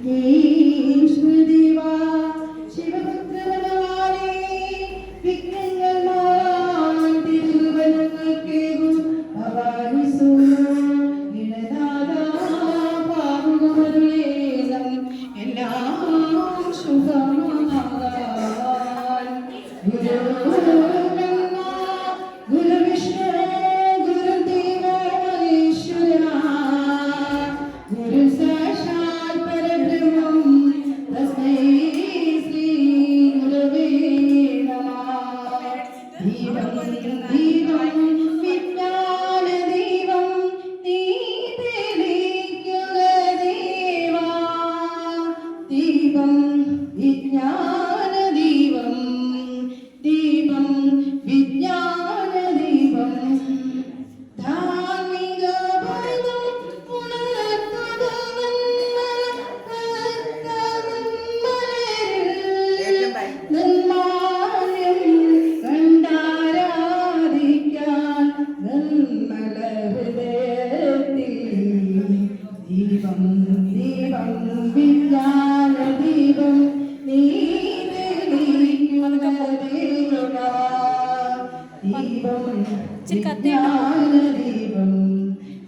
Deep into the divine. വിജ്ഞാന ദീപം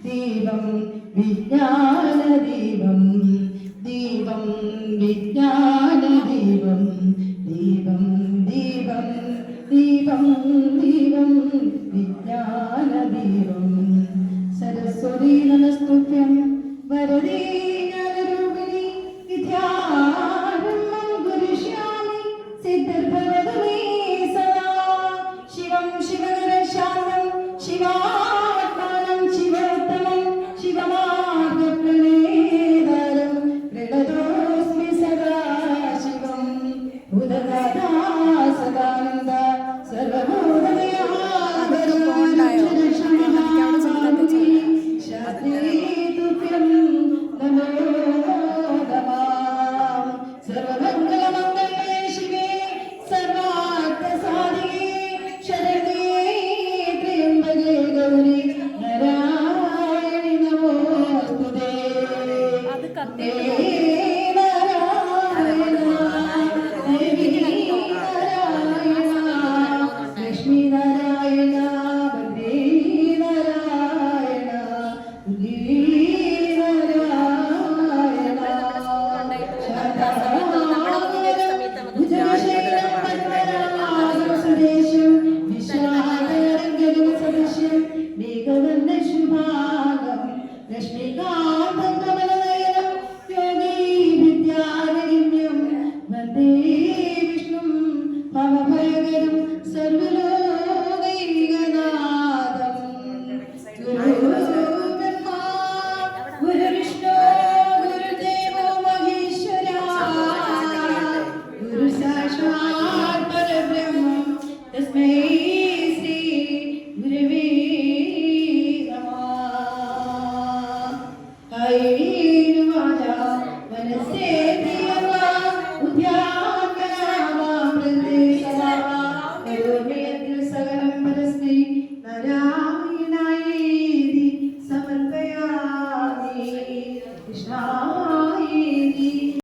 ദീപം വിജ്ഞാന ദീപം ദീപം വിജ്ഞാന ദീപം ദീപം ദീപം ദീപം ദീപം വിജ്ഞാന ദീപം സരസ്വതി നമസ്തുഭ്യം വരദേ വിദ്യാരംഭം കുരിഷ്യാമി സിദ്ധർഭവതു 没有用 Sarvalam.